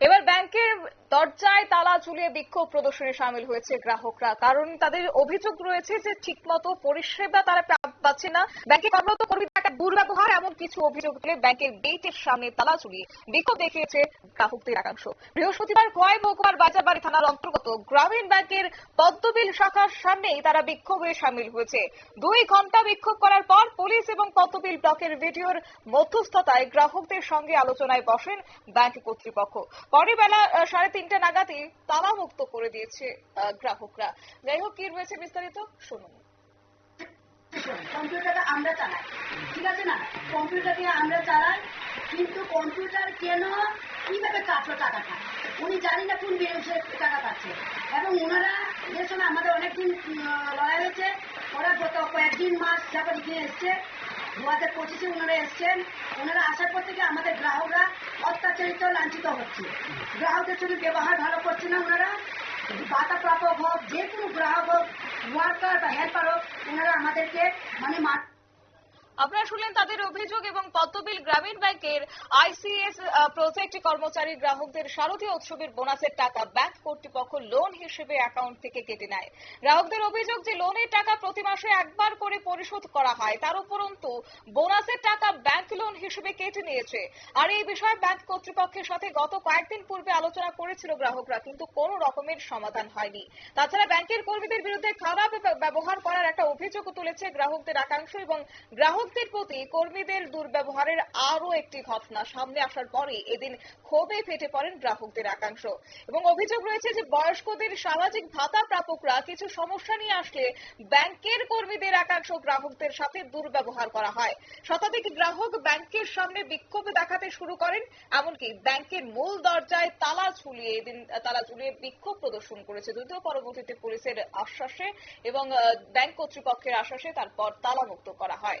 এবার ব্যাংকের দরজায় তালা ঝুলিয়ে বিক্ষোভ প্রদর্শনে সামিল হয়েছে গ্রাহকরা। কারণ তাদের অভিযোগ রয়েছে যে ঠিকমতো পরিষেবা তারা পাচ্ছে না। ব্যাংকে কর্মরত কর্মী দুর্ব্যবহার এমন কিছু অভিযোগ তুলে ব্যাংকের গেটের সামনে তালা ঝুলিয়ে বিক্ষোভ দেখিয়েছে গ্রাহকদের একাংশ। বৃহস্পতিবার খোয়াই মহকুমার বাজারবাড়ি থানার অন্তর্গত গ্রামীণ ব্যাংকের পদ্মবিল শাখার সামনেই তারা বিক্ষোভে সামিল হয়েছে। দুই ঘণ্টা বিক্ষোভ করার পর পুলিশ এবং পদ্মবিল ব্লকের ভিডিওর মধ্যস্থতায় গ্রাহকদের সঙ্গে আলোচনায় বসেন ব্যাংক কর্তৃপক্ষ। পরে বেলা সাড়ে তিনটা নাগাদই তালা মুক্ত করে দিয়েছে গ্রাহকরা। যাই হোক, কি রয়েছে বিস্তারিত? শুনুন। আমরা চালাই। ঠিক আছে না? কম্পিউটার দিয়ে আমরা চালাই, কিন্তু কম্পিউটার কেন, কীভাবে কাটলো টাকাটা? উনি জানি না কোন বিরুদ্ধে টাকা পাচ্ছে। এবং ওনারা এর সময় আমাদের অনেকদিন লড়াই হয়েছে, ওরা গত কয়েকদিন মাস যাবার এগিয়ে এসছে। দু হাজার পঁচিশে ওনারা এসছেন। ওনারা আসার পর থেকে আমাদের গ্রাহকরা অত্যাচারিত, লাঞ্ছিত হচ্ছে। গ্রাহকদের সঙ্গে ব্যবহার ভালো করছে না ওনারা। বাতা প্রাপক হোক, যে কোনো গ্রাহক হোক ওয়ার্কার বা হেল্পার হোক, ওনারা আমাদেরকে মানে আপনারা শুনলেন তাদের অভিযোগ এবং পদ্মবিল গ্রামীণ ব্যাংকের আইসিএস প্রজেক্ট কর্মচারী গ্রাহকদের শারদীয় উৎসবের বোনাসের টাকা ব্যাংক কর্তৃপক্ষ লোন হিসেবে অ্যাকাউন্ট থেকে কেটে নেয়। গ্রাহকদের অভিযোগ যে লোনের টাকা প্রতি মাসে একবার করে পরিশোধ করা হয়, তার উপরন্তু বোনাসের টাকা ব্যাংক লোন হিসেবে কেটে নিয়েছে। আর এই বিষয়ে ব্যাংক কর্তৃপক্ষের সাথে গত কয়েকদিন পূর্বে আলোচনা করেছিল গ্রাহকরা, কিন্তু কোন রকমের সমাধান হয়নি। তাছাড়া ব্যাংকের কর্মীদের বিরুদ্ধে খারাপ ব্যবহার করার একটা অভিযোগ তুলেছে গ্রাহকদের একাংশ এবং গ্রাহকদের প্রতি কর্মীদের দুর্ব্যবহারের আরও একটি ঘটনা সামনে আসার পরে এদিন ক্ষোভে ফেটে পড়েন গ্রাহকদের একাংশ। এবং অভিযোগ রয়েছে যে বয়স্কদের সামাজিক ভাতা প্রাপকরা কিছু সমস্যা নিয়ে আসলে ব্যাংকের কর্মীদের একাংশ গ্রাহকদের সাথে দুর্ব্যবহার করা হয়। শতাধিক গ্রাহক ব্যাংকের সামনে বিক্ষোভ দেখাতে শুরু করেন, এমনকি ব্যাংকের মূল দরজায় তালা ঝুলিয়ে এদিন, তালা ঝুলিয়ে বিক্ষোভ প্রদর্শন করেছে। যদিও পরবর্তীতে পুলিশের আশ্বাসে এবং ব্যাংক কর্তৃপক্ষের আশ্বাসে তারপর তালামুক্ত করা হয়।